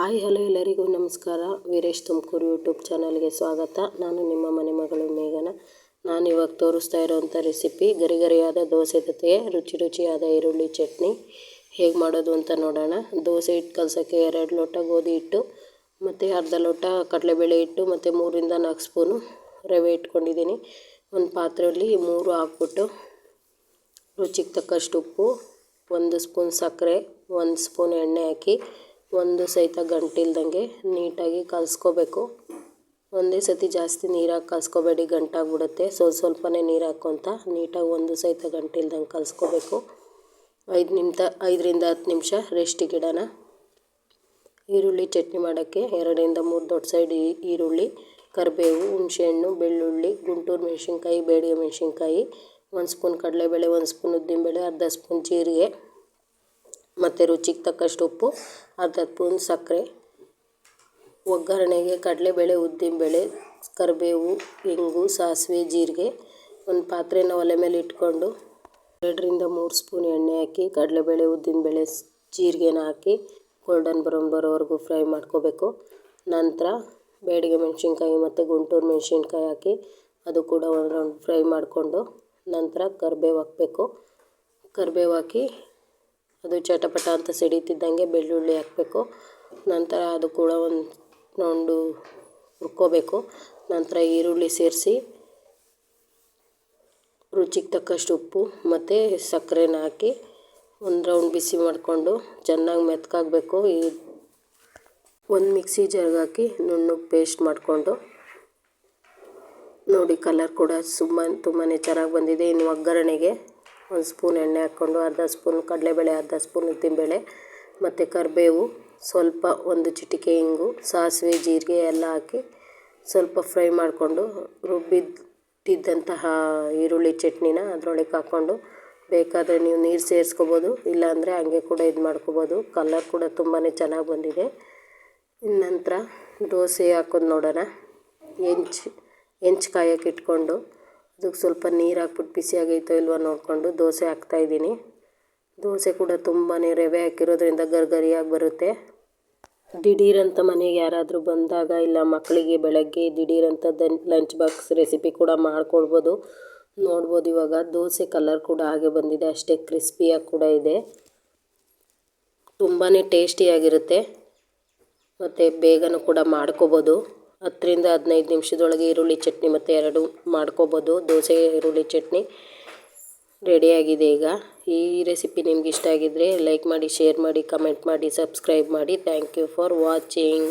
Hi, hello ಎಲ್ಲರಿಗೂ ನಮಸ್ಕಾರ. Veeresh Tumakuru YouTube ಚಾನಲ್ಗೆ ಸ್ವಾಗತ. ನಾನು ನಿಮ್ಮ ಮನೆ ಮಗಳು ಮೇಘನ. ನಾನು ಇವಾಗ ತೋರಿಸ್ತಾ ಇರೋವಂಥ ರೆಸಿಪಿ ಗರಿ ಗರಿಯಾದ ದೋಸೆ ಜೊತೆಗೆ ರುಚಿ ರುಚಿಯಾದ ಈರುಳ್ಳಿ ಚಟ್ನಿ. ಹೇಗೆ ಮಾಡೋದು ಅಂತ ನೋಡೋಣ. ದೋಸೆ ಹಿಟ್ಟು ಕಲಸೋಕ್ಕೆ ಎರಡು ಲೋಟ ಗೋಧಿ ಹಿಟ್ಟು, ಮತ್ತು ಅರ್ಧ ಲೋಟ ಕಡಲೆಬೇಳೆ ಹಿಟ್ಟು, ಮತ್ತು ಮೂರಿಂದ ನಾಲ್ಕು ಸ್ಪೂನು ರವೆ ಇಟ್ಕೊಂಡಿದ್ದೀನಿ. ಒಂದು ಪಾತ್ರೆಯಲ್ಲಿ ಮೂರು ಹಾಕ್ಬಿಟ್ಟು ರುಚಿಗೆ ತಕ್ಕಷ್ಟು ಉಪ್ಪು, ಒಂದು ಸ್ಪೂನ್ ಸಕ್ಕರೆ, ಒಂದು ಸ್ಪೂನ್ ಎಣ್ಣೆ ಹಾಕಿ ಒಂದು ಸಹಿತ ಗಂಟಿಲ್ದಂಗೆ ನೀಟಾಗಿ ಕಲಿಸ್ಕೋಬೇಕು. ಒಂದೇ ಸತಿ ಜಾಸ್ತಿ ನೀರಾಗಿ ಕಲಿಸ್ಕೋಬೇಡಿ, ಗಂಟಾಗ್ಬಿಡುತ್ತೆ. ಸ್ವಲ್ಪ ಸ್ವಲ್ಪನೇ ನೀರು ಹಾಕ್ಕೊತ ನೀಟಾಗಿ ಒಂದು ಸಹಿತ ಗಂಟಿಲ್ದಂಗೆ ಕಲಿಸ್ಕೋಬೇಕು. ಐದು ನಿಮಿಷ ಐದರಿಂದ ಹತ್ತು ನಿಮಿಷ ರೆಸ್ಟ್ ಗಿಡನ ಈರುಳ್ಳಿ ಚಟ್ನಿ ಮಾಡೋಕ್ಕೆ ಎರಡರಿಂದ ಮೂರು ದೊಡ್ಡ ಸೈಡ್ ಈರುಳ್ಳಿ, ಕರಿಬೇವು, ಹುಣಸೆಹಣ್ಣು, ಬೆಳ್ಳುಳ್ಳಿ, ಗುಂಟೂರು ಮೆಣಸಿನ್ಕಾಯಿ ಬೇಡಿಗೆ ಮೆಣಸಿನ್ಕಾಯಿ, ಒಂದು ಸ್ಪೂನ್ ಕಡಲೆಬೇಳೆ, ಒಂದು ಸ್ಪೂನ್ ಉದ್ದಿನಬೇಳೆ, ಅರ್ಧ ಸ್ಪೂನ್ ಜೀರಿಗೆ. ಮತ್ತು ರುಚಿಗೆ ತಕ್ಕಷ್ಟು ಉಪ್ಪು, ಅರ್ಧ ಸ್ಪೂನ್ ಸಕ್ಕರೆ, ಒಗ್ಗರಣೆಗೆ ಕಡಲೆಬೇಳೆ, ಉದ್ದಿನಬೇಳೆ, ಕರಿಬೇವು, ಇಂಗು, ಸಾಸಿವೆ, ಜೀರಿಗೆ, ಒಂದು ಪಾತ್ರೆನ ಒಲೆ ಮೇಲೆ ಇಟ್ಕೊಂಡು ಎರಡರಿಂದ ಮೂರು ಸ್ಪೂನ್ ಎಣ್ಣೆ ಹಾಕಿ, ಕಡಲೆಬೇಳೆ, ಉದ್ದಿನಬೇಳೆ, ಜೀರಿಗೆನ ಹಾಕಿ ಗೋಲ್ಡನ್ ಬ್ರೌನ್ ಬರೋವರೆಗೂ ಫ್ರೈ ಮಾಡ್ಕೋಬೇಕು. ನಂತರ ಬೇಡಿಗೆ ಮೆಣಸಿನ್ಕಾಯಿ ಮತ್ತು ಗುಂಟೂರು ಮೆಣಸಿನ್ಕಾಯಿ ಹಾಕಿ ಅದು ಕೂಡ ಒಂದು ರೌಂಡ್ ಫ್ರೈ ಮಾಡಿಕೊಂಡು ನಂತರ ಕರಿಬೇವು ಹಾಕಬೇಕು. ಕರಿಬೇವು ಹಾಕಿ ಅದು ಚಟಪಟ ಅಂತ ಸಿಡಿತಿದ್ದಂಗೆ ಬೆಳ್ಳುಳ್ಳಿ ಹಾಕಬೇಕು. ನಂತರ ಅದು ಕೂಡ ಒಂದು ನೊಂಡು ಹುರ್ಕೋಬೇಕು ನಂತರ ಈರುಳ್ಳಿ ಸೇರಿಸಿ, ರುಚಿಗೆ ತಕ್ಕಷ್ಟು ಉಪ್ಪು ಮತ್ತು ಸಕ್ಕರೆನ ಹಾಕಿ ಒಂದು ರೌಂಡ್ ಬಿಸಿ ಮಾಡಿಕೊಂಡು ಚೆನ್ನಾಗಿ ಮೆತ್ಕಾಗಬೇಕು. ಈ ಒಂದು ಮಿಕ್ಸಿ ಜಾರ್ಗೆ ಹಾಕಿ ನುಣ್ಣಗೆ ಪೇಸ್ಟ್ ಮಾಡಿಕೊಂಡು. ನೋಡಿ, ಕಲರ್ ಕೂಡ ಸುಮ್ಮ ತುಂಬಾ ಚೆನ್ನಾಗಿ ಬಂದಿದೆ. ಇನ್ನು ಒಗ್ಗರಣೆಗೆ ಒಂದು ಸ್ಪೂನ್ ಎಣ್ಣೆ ಹಾಕ್ಕೊಂಡು ಅರ್ಧ ಸ್ಪೂನ್ ಕಡಲೆಬೇಳೆ, ಅರ್ಧ ಸ್ಪೂನ್ ಉದ್ದಿನಬೇಳೆ ಮತ್ತು ಕರಿಬೇವು, ಸ್ವಲ್ಪ ಒಂದು ಚಿಟಿಕೆ ಇಂಗು, ಸಾಸಿವೆ, ಜೀರಿಗೆ ಎಲ್ಲ ಹಾಕಿ ಸ್ವಲ್ಪ ಫ್ರೈ ಮಾಡಿಕೊಂಡು ರುಬ್ಬಿಟ್ಟಿದ್ದಂತಹ ಈರುಳ್ಳಿ ಚಟ್ನಿನ ಅದರೊಳಗೆ ಹಾಕ್ಕೊಂಡು ಬೇಕಾದರೆ ನೀವು ನೀರು ಸೇರಿಸ್ಕೋಬೋದು, ಇಲ್ಲಾಂದರೆ ಹಂಗೆ ಕೂಡ ಇದು ಮಾಡ್ಕೋಬೋದು. ಕಲರ್ ಕೂಡ ತುಂಬಾ ಚೆನ್ನಾಗಿ ಬಂದಿದೆ. ನಂತರ ದೋಸೆ ಹಾಕೋದು ನೋಡೋಣ. ಹೆಂಚು ಹೆಂಚು ಕಾಯಕ್ಕೆ ಇಟ್ಕೊಂಡು ಅದಕ್ಕೆ ಸ್ವಲ್ಪ ನೀರು ಹಾಕ್ಬಿಟ್ಟು ಬಿಸಿ ಆಗೈತೋ ಇಲ್ವೋ ನೋಡಿಕೊಂಡು ದೋಸೆ ಹಾಕ್ತಾಯಿದ್ದೀನಿ ದೋಸೆ ಕೂಡ ತುಂಬಾ ರವೆ ಹಾಕಿರೋದ್ರಿಂದ ಗರ್ಗರಿಯಾಗಿ ಬರುತ್ತೆ. ದಿಢೀರಂತ ಮನೆಗೆ ಯಾರಾದರೂ ಬಂದಾಗ ಇಲ್ಲ ಮಕ್ಕಳಿಗೆ ಬೆಳಗ್ಗೆ ದಿಢೀರಂಥದ್ದು ಲಂಚ್ ಬಾಕ್ಸ್ ರೆಸಿಪಿ ಕೂಡ ಮಾಡ್ಕೊಳ್ಬೋದು. ನೋಡ್ಬೋದು ಇವಾಗ ದೋಸೆ ಕಲರ್ ಕೂಡ ಹಾಗೆ ಬಂದಿದೆ, ಅಷ್ಟೇ ಕ್ರಿಸ್ಪಿಯಾಗಿ ಕೂಡ ಇದೆ. ತುಂಬಾ ಟೇಸ್ಟಿಯಾಗಿರುತ್ತೆ. ಮತ್ತು ಬೇಗನೂ ಕೂಡ ಮಾಡ್ಕೋಬೋದು. ಹತ್ತರಿಂದ ಹದಿನೈದು ನಿಮಿಷದೊಳಗೆ ಈರುಳ್ಳಿ ಚಟ್ನಿ ಮತ್ತು ಎರಡು ಮಾಡ್ಕೋಬೋದು. ದೋಸೆ, ಈರುಳ್ಳಿ ಚಟ್ನಿ ರೆಡಿಯಾಗಿದೆ ಈಗ. ಈ ರೆಸಿಪಿ ನಿಮ್ಗೆ ಇಷ್ಟ ಆಗಿದ್ದರೆ ಲೈಕ್ ಮಾಡಿ ಶೇರ್ ಮಾಡಿ ಕಮೆಂಟ್ ಮಾಡಿ ಸಬ್ಸ್ಕ್ರೈಬ್ ಮಾಡಿ. Thank you for watching